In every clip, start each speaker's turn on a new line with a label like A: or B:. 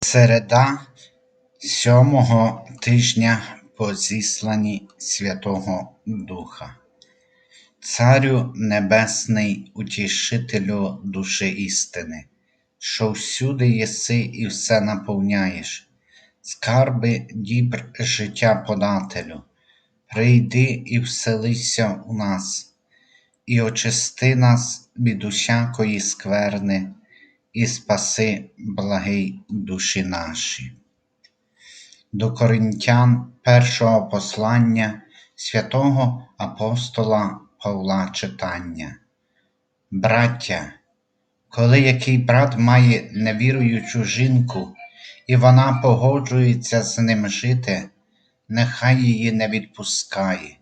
A: Середа сьомого тижня по зісланні Святого Духа. Царю Небесний, утішителю душі істини, що всюди єси і все наповняєш, скарби дібр життя подателю, прийди і вселися у нас, і очисти нас від усякої скверни, і спаси благий душі наші. До Коринтян першого послання святого апостола Павла читання. Браття, коли який брат має невіруючу жінку, і вона погоджується з ним жити, нехай її не відпускає.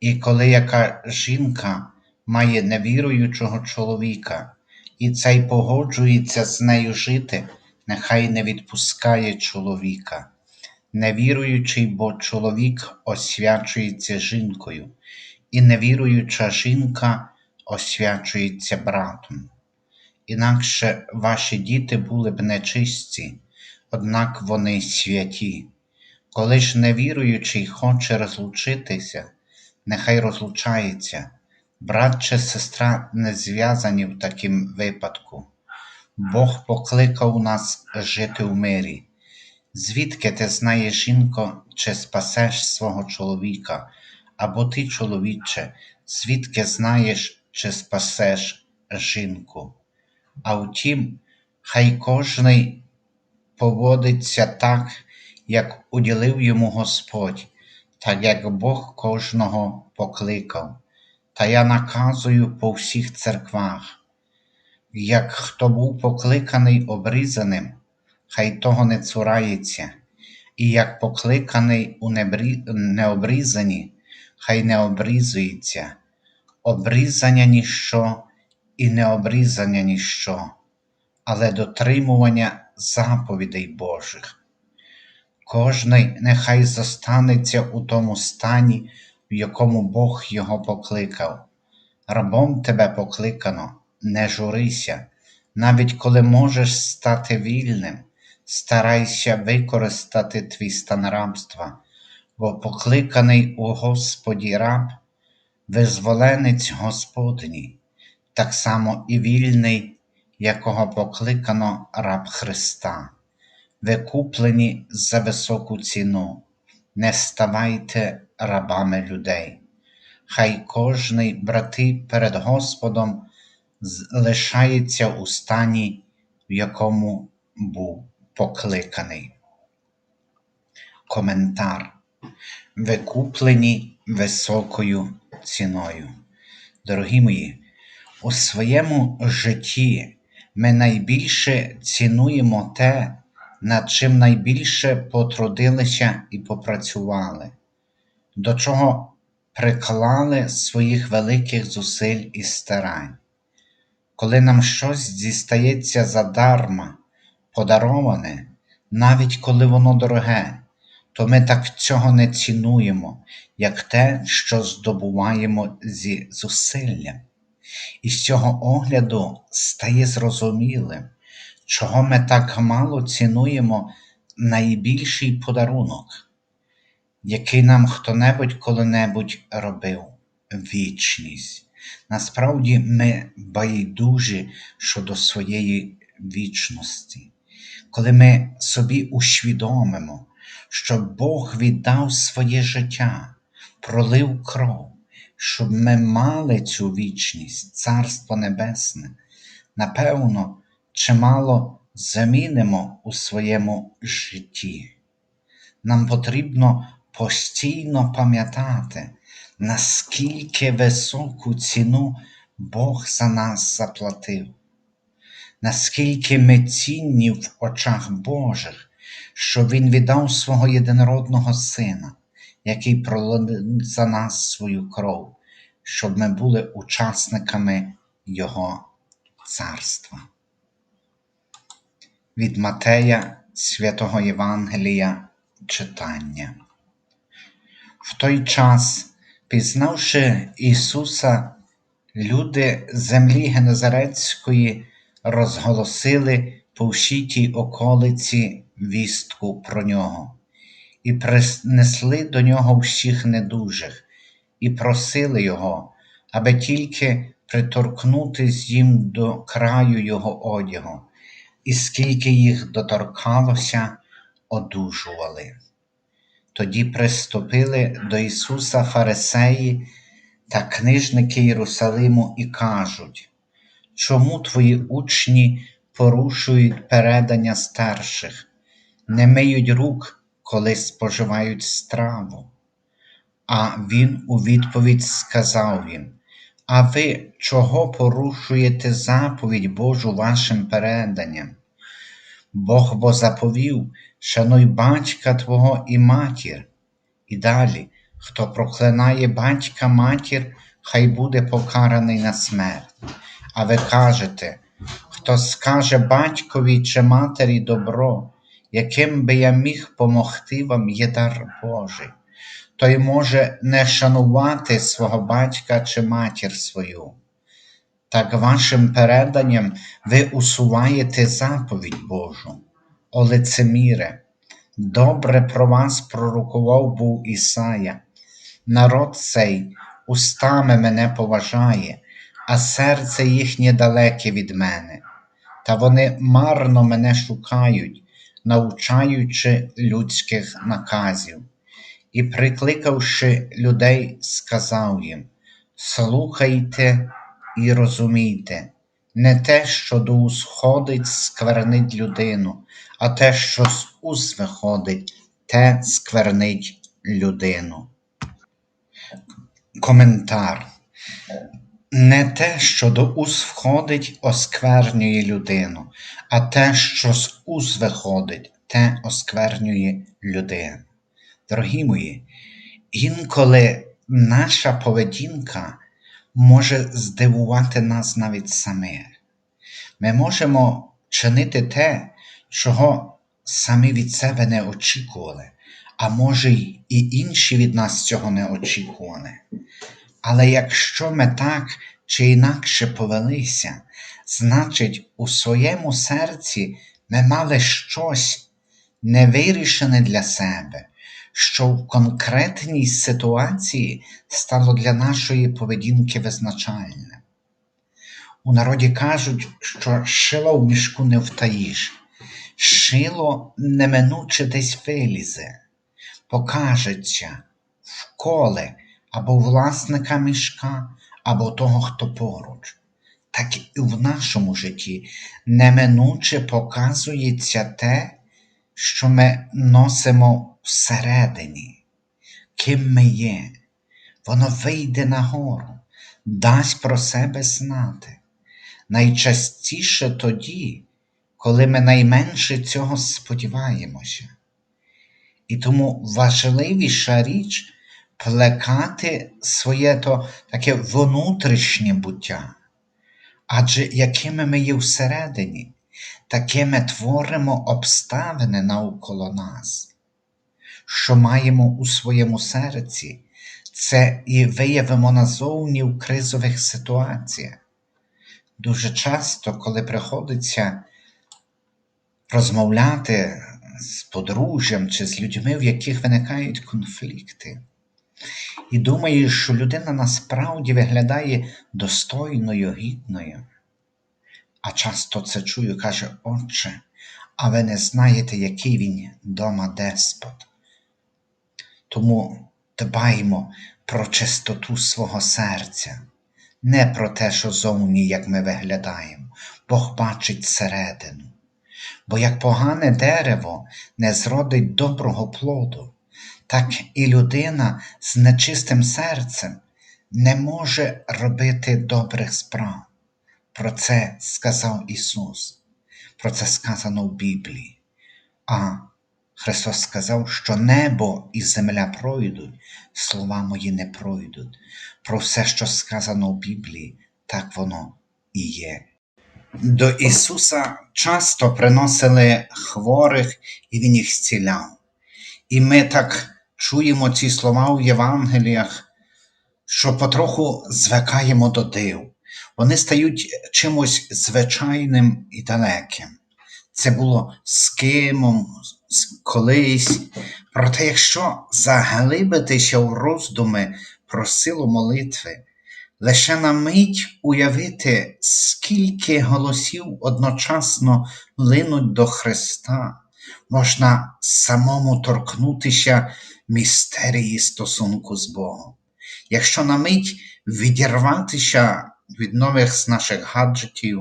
A: І коли яка жінка має невіруючого чоловіка, і цей погоджується з нею жити, нехай не відпускає чоловіка. Невіруючий, бо чоловік освячується жінкою, і невіруюча жінка освячується братом. Інакше ваші діти були б нечисті, однак вони святі. Коли ж невіруючий хоче розлучитися, нехай розлучається. Брат чи сестра не зв'язані в таким випадку. Бог покликав нас жити в мирі. Звідки ти знаєш, жінко, чи спасеш свого чоловіка, або ти, чоловіче, звідки знаєш, чи спасеш жінку? А втім, хай кожний поводиться так, як уділив йому Господь, так як Бог кожного покликав. Та я наказую по всіх церквах, як хто був покликаний обрізаним, хай того не цурається, і як покликаний у необрізані, хай не обрізується, обрізання ніщо і необрізання ніщо, але дотримування заповідей Божих. Кожний нехай зостанеться у тому стані, в якому Бог його покликав. Рабом тебе покликано, не журися, навіть коли можеш стати вільним, старайся використати твій стан рабства, бо покликаний у Господі раб, визволенець Господній, так само і вільний, якого покликано раб Христа, ви куплені за високу ціну, не ставайте рабами людей. Хай кожний брати перед Господом лишається у стані, в якому був покликаний. Коментар. Ви куплені високою ціною. Дорогі мої, у своєму житті ми найбільше цінуємо те, над чим найбільше потрудилися і попрацювали, до чого приклали своїх великих зусиль і старань. Коли нам щось дістається задарма, подароване, навіть коли воно дороге, то ми так цього не цінуємо, як те, що здобуваємо зі зусиллям. І з цього огляду стає зрозумілим, чого ми так мало цінуємо найбільший подарунок, який нам хто-небудь коли-небудь робив вічність. Насправді ми байдужі щодо своєї вічності, коли ми собі усвідомимо, що Бог віддав своє життя, пролив кров, щоб ми мали цю вічність, Царство Небесне, напевно, чимало замінимо у своєму житті. Нам потрібно постійно пам'ятати, наскільки високу ціну Бог за нас заплатив, наскільки ми цінні в очах Божих, що Він віддав свого єдинородного Сина, який пролив за нас свою кров, щоб ми були учасниками Його царства. Від Матея Святого Євангелія читання. В той час, пізнавши Ісуса, люди землі Генезарецької розголосили по всій тій околиці вістку про нього, і принесли до нього всіх недужих, і просили його, аби тільки приторкнутись їм до краю його одягу, і скільки їх доторкалося, одужували. Тоді приступили до Ісуса Фарисеї та книжники Єрусалиму і кажуть, чому твої учні порушують передання старших, не миють рук, коли споживають страву? А він у відповідь сказав їм, а ви чого порушуєте заповідь Божу вашим переданням? Бог бо заповів, шануй батька твого і матір. І далі, хто проклинає батька матір, хай буде покараний на смерть. А ви кажете, хто скаже батькові чи матері добро, яким би я міг помогти вам є дар Божий, той може не шанувати свого батька чи матір свою. Так вашим переданням ви усуваєте заповідь Божу. О лицеміре, добре про вас пророкував був Ісая. Народ цей устами мене поважає, а серце їхнє далеке від мене. Та вони марно мене шукають, навчаючи людських наказів. І, прикликавши людей, сказав їм: Слухайте і розумійте, не те, що до уст ходить, сквернить людину, а те, що з уст виходить, те сквернить людину. Коментар. Не те, що до уст входить, осквернює людину, а те, що з уст виходить, те осквернює людину. Дорогі мої, інколи наша поведінка може здивувати нас навіть самих. Ми можемо чинити те, чого самі від себе не очікували, а може й і інші від нас цього не очікували. Але якщо ми так чи інакше повелися, значить, у своєму серці ми мали щось невирішене для себе, що в конкретній ситуації стало для нашої поведінки визначальним. У народі кажуть, що шило в мішку не втаїш, шило неминуче десь вилізе, покажеться вколе або власника мішка, або того, хто поруч. Так і в нашому житті неминуче показується те, що ми носимо всередині, ким ми є, воно вийде нагору, дасть про себе знати. Найчастіше тоді, коли ми найменше цього сподіваємося. І тому важливіша річ плекати своє то таке внутрішнє буття. Адже якими ми є всередині, такими творимо обставини навколо нас, що маємо у своєму серці, це і виявимо назовні в кризових ситуаціях. Дуже часто, коли приходиться розмовляти з подружжям чи з людьми, в яких виникають конфлікти, і думаєш, що людина насправді виглядає достойною, гідною. А часто це чую, каже, Отче, а ви не знаєте, який він дома деспот. Тому дбаймо про чистоту свого серця, не про те, що зовні, як ми виглядаємо, Бог бачить середину. Бо як погане дерево не зродить доброго плоду, так і людина з нечистим серцем не може робити добрих справ. Про це сказав Ісус, про це сказано в Біблії. А Христос сказав, що небо і земля пройдуть, слова мої не пройдуть. Про все, що сказано в Біблії, так воно і є. До Ісуса часто приносили хворих, і Він їх зціляв. І ми так чуємо ці слова в Євангеліях, що потроху звикаємо до див. Вони стають чимось звичайним і далеким. це було з кимом, колись. Проте, якщо заглибитися у роздуми про силу молитви, лише на мить уявити, скільки голосів одночасно линуть до Христа, можна самому торкнутися містерії стосунку з Богом. Якщо на мить відірватися від нових з наших гаджетів,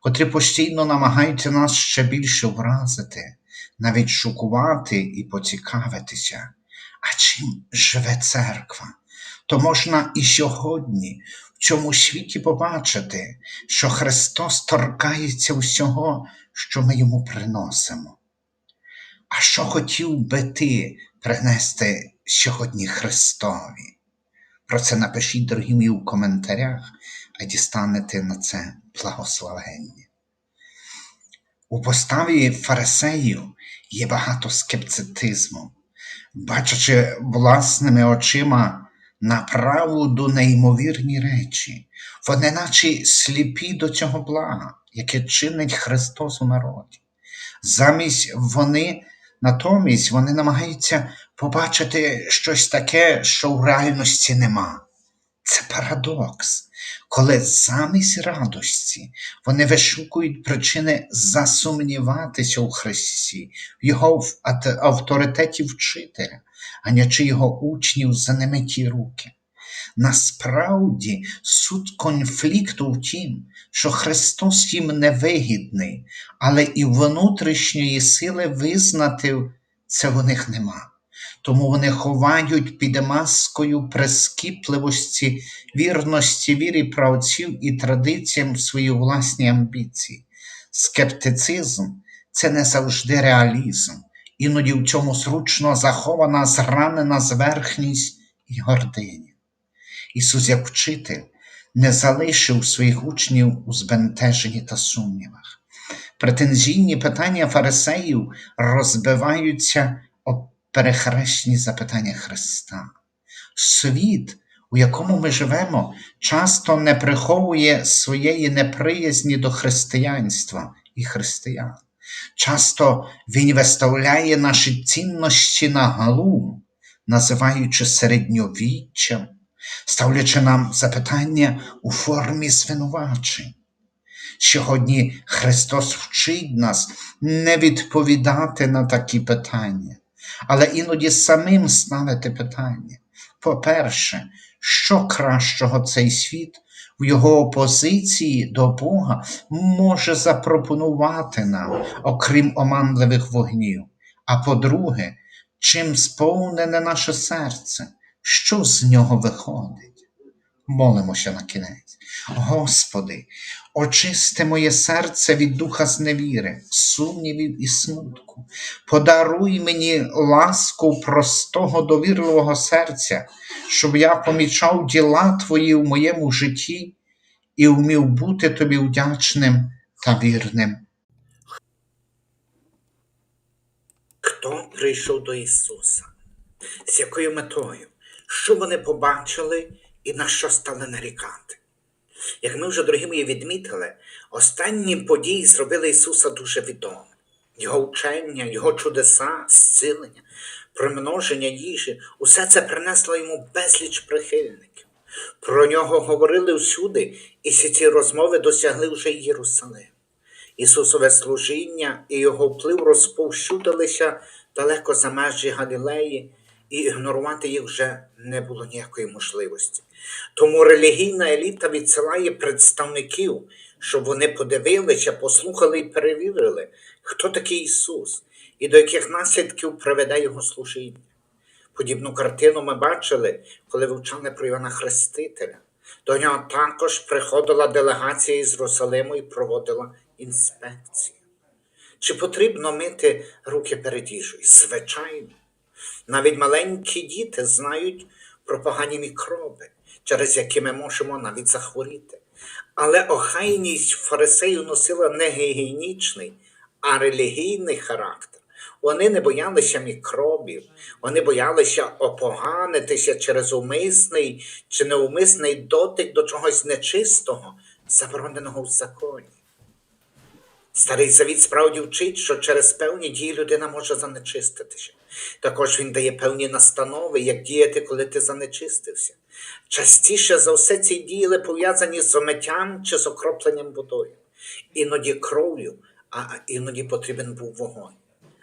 A: котрі постійно намагаються нас ще більше вразити, навіть шокувати і поцікавитися, а чим живе церква, то можна і сьогодні в цьому світі побачити, що Христос торкається всього, що ми йому приносимо. А що хотів би ти принести сьогодні Христові? Про це напишіть, дорогі мої, в коментарях, а дістанете на це благословення. У поставі фарисеїв є багато скептицизму, бачачи власними очима направду неймовірні речі, вони наче сліпі до цього блага, яке чинить Христос у народі. Замість вони, натомість вони намагаються побачити щось таке, що в реальності нема. Це парадокс, коли замість радості вони вишукують причини засумніватися у Христі, Його авторитеті вчителя, ганячи його учнів за немиті руки. Насправді суть конфлікту в тім, що Христос їм невигідний, але і внутрішньої сили визнати це в них нема. Тому вони ховають під маскою прискіпливості, вірності вірі правців і традиціям свої власні амбіції. Скептицизм це не завжди реалізм, іноді в цьому зручно захована зранена зверхність і гординя. Ісус, як вчитель, не залишив своїх учнів у збентеженні та сумнівах. Претензійні питання фарисеїв розбиваються перехресні запитання Христа. Світ, у якому ми живемо, часто не приховує своєї неприязні до християнства і християн. Часто він виставляє наші цінності на галу, називаючи середньовіччям, ставлячи нам запитання у формі звинувачень. Сьогодні Христос вчить нас не відповідати на такі питання, але іноді самим ставити питання. По-перше, що кращого цей світ в його опозиції до Бога може запропонувати нам, окрім оманливих вогнів? А по-друге, чим сповнене наше серце, що з нього виходить? Молимося на кінець. Господи, очисти моє серце від духа зневіри, сумнівів і смутку. Подаруй мені ласку простого довірливого серця, щоб я помічав діла Твої в моєму житті і вмів бути Тобі вдячним та вірним.
B: Хто прийшов до Ісуса? З якою метою? Що вони побачили і на що стали нарікати? Як ми вже, дорогі мої, відмітили, останні події зробили Ісуса дуже відомим. Його вчення, Його чудеса, зцілення, примноження їжі усе це принесло йому безліч прихильників. Про нього говорили всюди, і всі ці розмови досягли вже Єрусалим. Ісусове служіння і його вплив розповсюдилися далеко за межі Галілеї, і ігнорувати їх вже не було ніякої можливості. Тому релігійна еліта відсилає представників, щоб вони подивилися, послухали і перевірили, хто такий Ісус і до яких наслідків приведе Його служіння. Подібну картину ми бачили, коли вивчали про Івана Хрестителя. До нього також приходила делегація із Єрусалиму і проводила інспекцію. Чи потрібно мити руки перед їжею? Звичайно. Навіть маленькі діти знають про погані мікроби, через які ми можемо навіть захворіти. Але охайність фарисеїв носила не гігієнічний, а релігійний характер. Вони не боялися мікробів, вони боялися опоганитися через умисний чи неумисний дотик до чогось нечистого, забороненого в законі. Старий завіт справді вчить, що через певні дії людина може занечиститися. Також він дає певні настанови, як діяти, коли ти занечистився. Частіше за все ці дії пов'язані з омиттям чи з окропленням водою, іноді кров'ю, а іноді потрібен був вогонь.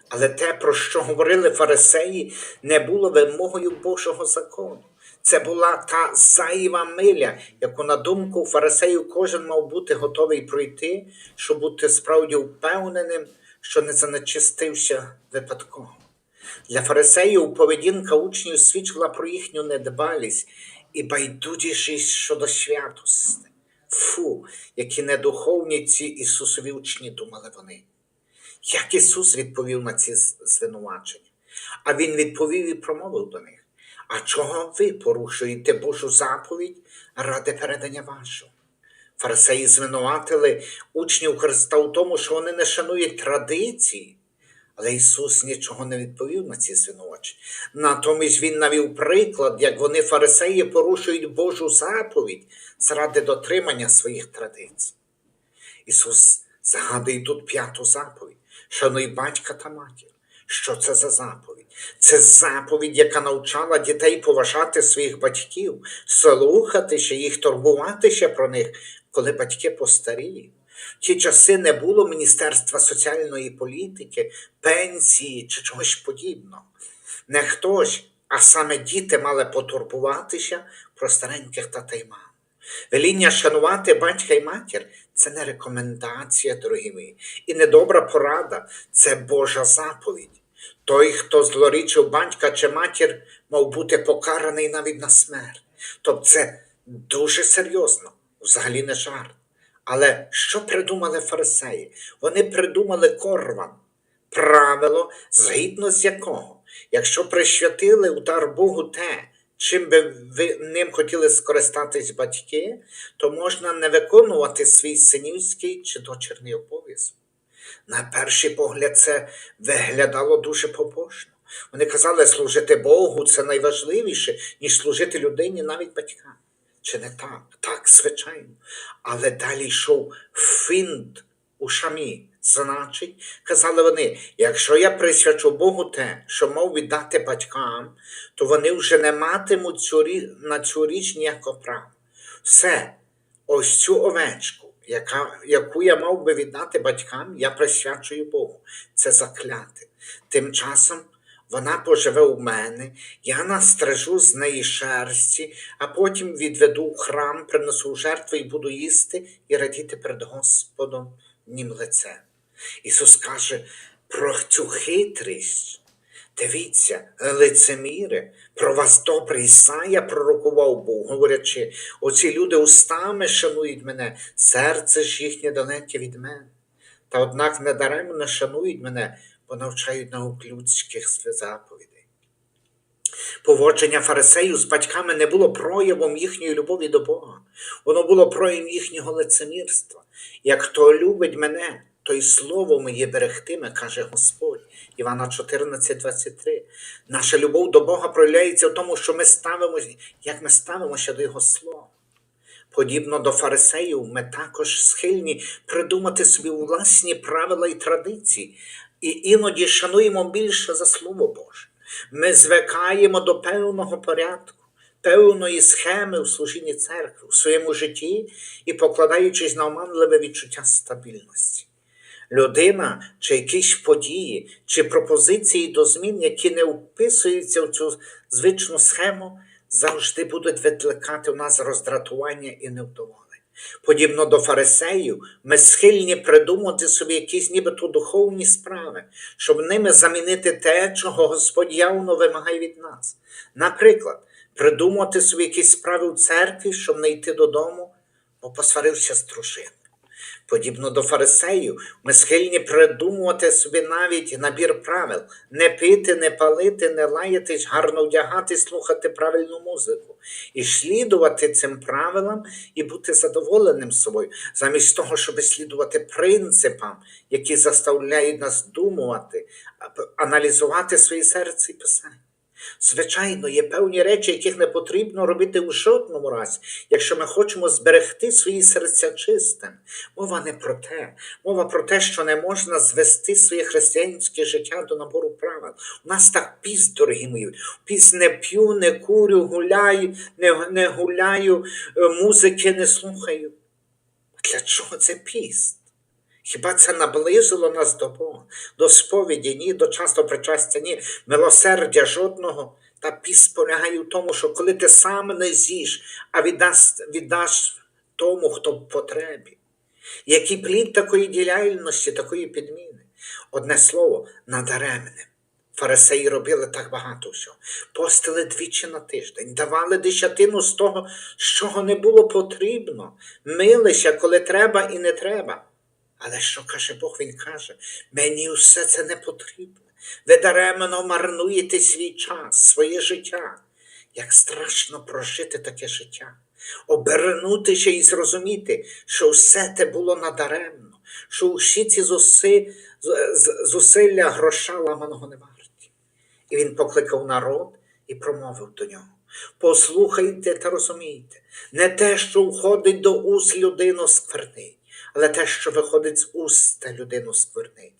B: Але те, про що говорили фарисеї, не було вимогою Божого закону. Це була та зайва миля, яку, на думку фарисеїв, кожен мав бути готовий пройти, щоб бути справді впевненим, що не занечистився випадково. Для фарисеїв поведінка учнів свідчила про їхню недбалість і байдужість щодо святості. Фу, які недуховні ці Ісусові учні, думали вони. Як Ісус відповів на ці звинувачення? А Він відповів і промовив до них: А чого ви порушуєте Божу заповідь ради передання вашого? Фарисеї звинуватили учнів Христа у тому, що вони не шанують традиції, але Ісус нічого не відповів на ці звинувачення. Натомість Він навів приклад, як вони, фарисеї, порушують Божу заповідь заради дотримання своїх традицій. Ісус згадує тут п'яту заповідь: шануй батька та матір. Що це за заповідь? Це заповідь, яка навчала дітей поважати своїх батьків, слухатися їх, турбуватися про них, коли батьки постаріють. В ті часи не було Міністерства соціальної політики, пенсії чи чогось подібного. Не хтось, а саме діти мали потурбуватися про стареньких татей мам. Веління шанувати батька і матір це не рекомендація, дорогі мої, і не добра порада, це Божа заповідь. Той, хто злорічив батька чи матір, мав бути покараний навіть на смерть. Тобто це дуже серйозно, взагалі не жарт. Але що придумали фарисеї? Вони придумали корван, правило, згідно з якого, якщо присвятили у дар Богу те, чим би ви ним хотіли скористатись батьки, то можна не виконувати свій синівський чи дочірний обов'язок. На перший погляд, це виглядало дуже побожно. Вони казали, служити Богу це найважливіше, ніж служити людині, навіть батькам. Чи не так? Так, звичайно. Але далі йшов фінт у шамі. Значить, казали вони, якщо я присвячу Богу те, що мав віддати батькам, то вони вже не матимуть цю, на цю річ ніякого права. Все, ось цю овечку, яка, яку я мав би віддати батькам, я присвячую Богу. Це закляти. Тим часом вона поживе у мене, я настрижу з неї шерсті, а потім відведу храм, принесу в жертву і буду їсти і радіти перед Господом нім лицем. Ісус каже про цю хитрість. Дивіться, лицеміри, про вас добре Ісая пророкував Бог, говорячи, оці люди устами шанують мене, серце ж їхнє далеке від мене. Та однак недаремно шанують мене, бо навчають наук людських заповідей. Поводження фарисеїв з батьками не було проявом їхньої любові до Бога, воно було проявом їхнього лицемірства. Як хто любить мене, то й слово моє берегтиме, каже Господь. Івана 14, 23. Наша любов до Бога проявляється в тому, що ми ставимо, як ми ставимося до Його слова. Подібно до фарисеїв, ми також схильні придумати собі власні правила і традиції, і іноді шануємо більше за Слово Боже. Ми звикаємо до певного порядку, певної схеми в служінні церкви у своєму житті і покладаючись на оманливе відчуття стабільності. Людина чи якісь події, чи пропозиції до змін, які не вписуються в цю звичну схему, завжди будуть викликати у нас роздратування і невдоволення. Подібно до фарисеїв, ми схильні придумати собі якісь нібито духовні справи, щоб ними замінити те, чого Господь явно вимагає від нас. Наприклад, придумати собі якісь справи у церкві, щоб не йти додому, бо посварився з дружиною. Подібно до фарисеїв, ми схильні придумувати собі навіть набір правил: не пити, не палити, не лаятись, гарно вдягатись, слухати правильну музику, і слідувати цим правилам і бути задоволеним собою, замість того, щоб слідувати принципам, які заставляють нас думати, аналізувати своє серце і писання. Звичайно, є певні речі, яких не потрібно робити у жодному разі, якщо ми хочемо зберегти свої серця чистим. Мова не про те, мова про те, що не можна звести своє християнське життя до набору правил. У нас так піст, дорогі мої. Піст не п'ю, не курю, гуляю, не, не гуляю, е, музики не слухаю. Для чого це піст? Хіба це наблизило нас до Бога, до сповіді, ні, до часто причастя, ні, милосердя жодного. Та піст полягає в тому, що коли ти сам не з'їш, а віддаш, віддаш тому, хто в потребі. Який плід такої діяльності, такої підміни? Одне слово, надаремне. Фарисеї робили так багато всього. Постили двічі на тиждень, давали десятину з того, з чого не було потрібно, милися, коли треба і не треба. Але що каже Бог? Він каже, мені все це не потрібно. Ви даремно марнуєте свій час, своє життя. Як страшно прожити таке життя, обернутися і зрозуміти, що все те було надаремно, що усі ці зусилля гроша ламаного не варті. І він покликав народ і промовив до нього. Послухайте та розумійте, не те, що входить до уст людину сквернить, але те, що виходить з уст людину сквернить.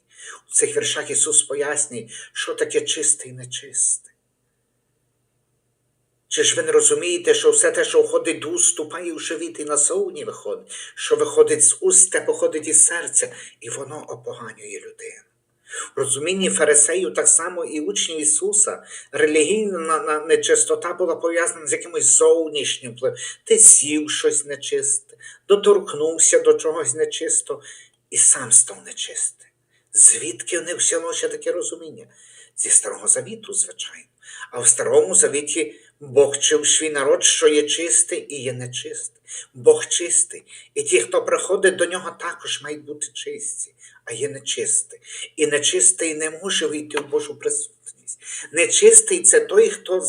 B: У цих віршах Ісус пояснює, що таке чисте і нечисте. Чи ж ви не розумієте, що все те, що входить до уст, ступає у живіт і назовні виходить, що виходить з уст, те походить із серця, і воно опоганює людину. В розумінні фарисеїв так само і учнів Ісуса релігійна нечистота була пов'язана з якимось зовнішнім впливом. Ти сів щось нечисте, доторкнувся до чогось нечисто і сам став нечистим. Звідки в них взялося таке розуміння? Зі Старого Завіту, звичайно. А в Старому Завіті Бог вчив свій народ, що є чистий і є нечистий. Бог чистий, і ті, хто приходить до нього, також мають бути чисті, а є нечистий. І нечистий не може вийти в Божу присутність. Нечистий це той, хто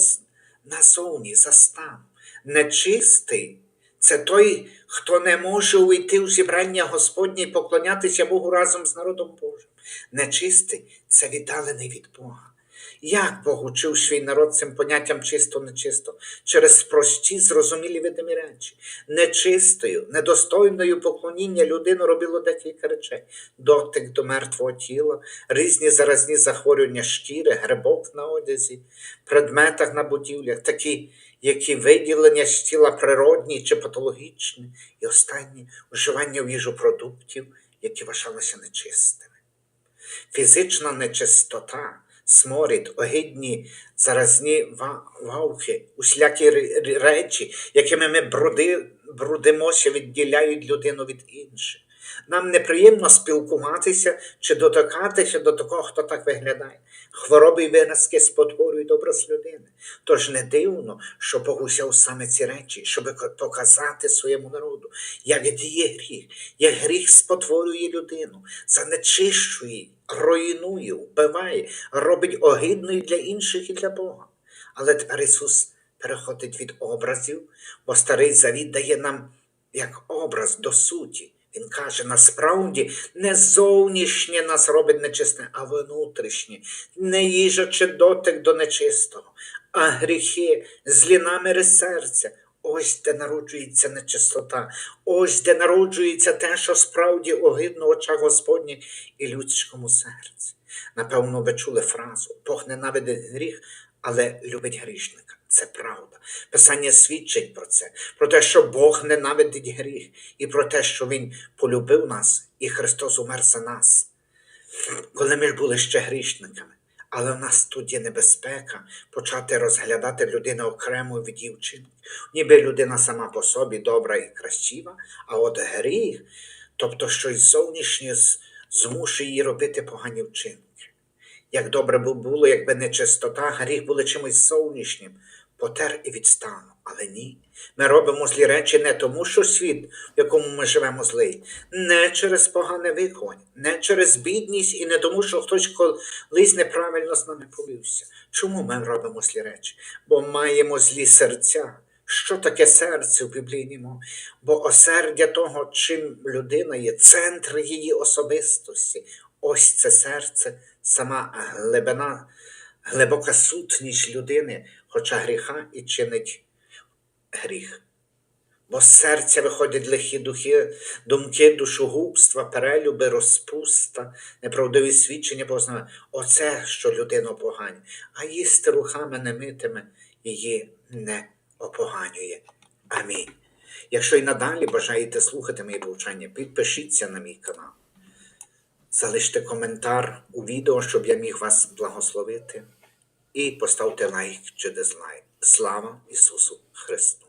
B: назовні, за стан. Нечистий це той, хто не може увійти в зібрання Господнє і поклонятися Богу разом з народом Божим. Нечистий це віддалений від Бога. Як Бог учив свій народ цим поняттям чисто-нечисто? Через прості, зрозумілі видимі речі. Нечистою, недостойною поклоніння людину робило декілька речей: дотик до мертвого тіла, різні заразні захворювання шкіри, грибок на одязі, предметах на будівлях, такі, які виділення з тіла природні чи патологічні, і останні вживання в їжу продуктів, які вважалися нечистими. Фізична нечистота, сморід, огидні заразні ва- вавки, усілякі речі, якими ми бруди, брудимося, відділяють людину від інших. Нам неприємно спілкуватися чи дотикатися до такого, хто так виглядає. Хвороби й виразки спотворюють образ людини. Тож не дивно, що Бог узяв саме ці речі, щоб показати своєму народу, як діє гріх, як гріх спотворює людину, занечищує, руйнує, вбиває, робить огидною для інших і для Бога. Але тепер Ісус переходить від образів, бо старий завіт дає нам як образ до суті. Він каже, насправді не зовнішнє нас робить нечисне, а внутрішнє, не їжа чи дотик до нечистого, а гріхи, злі наміри серця. Ось де народжується нечистота, ось де народжується те, що справді огидно очах Господніх і людському серці. Напевно, ви чули фразу Бог ненавидить гріх, але любить грішника. Це правда. Писання свідчить про це, про те, що Бог ненавидить гріх, і про те, що Він полюбив нас, і Христос умер за нас, коли ми були ще грішниками. Але в нас тут є небезпека почати розглядати людину окремо від дівчинки. Ніби людина сама по собі добра і красива, а от гріх, тобто щось зовнішнє змушує її робити погані вчинки. Як добре було, якби не чистота, гріх були чимось зовнішнім, потер і відстану. Але ні. Ми робимо злі речі не тому, що світ, в якому ми живемо злий, не через погане виховання, не через бідність і не тому, що хтось колись неправильно з нами повівся. Чому ми робимо злі речі? Бо маємо злі серця. Що таке серце в біблійній? Бо осердя того, чим людина є, центр її особистості. Ось це серце, сама глибина глибока сутність людини, хоча гріха і чинить гріх. Бо з серця виходять лихі духи, думки душогубства, перелюби, розпуста, неправдиві свідчення познання. Оце, що людину поганює, а їсти рухами немитими її не опоганює. Амінь. Якщо і надалі бажаєте слухати мої повчання, підпишіться на мій канал. Залиште коментар у відео, щоб я міг вас благословити. І поставте лайк чи дизлайк. Слава Ісусу Христу!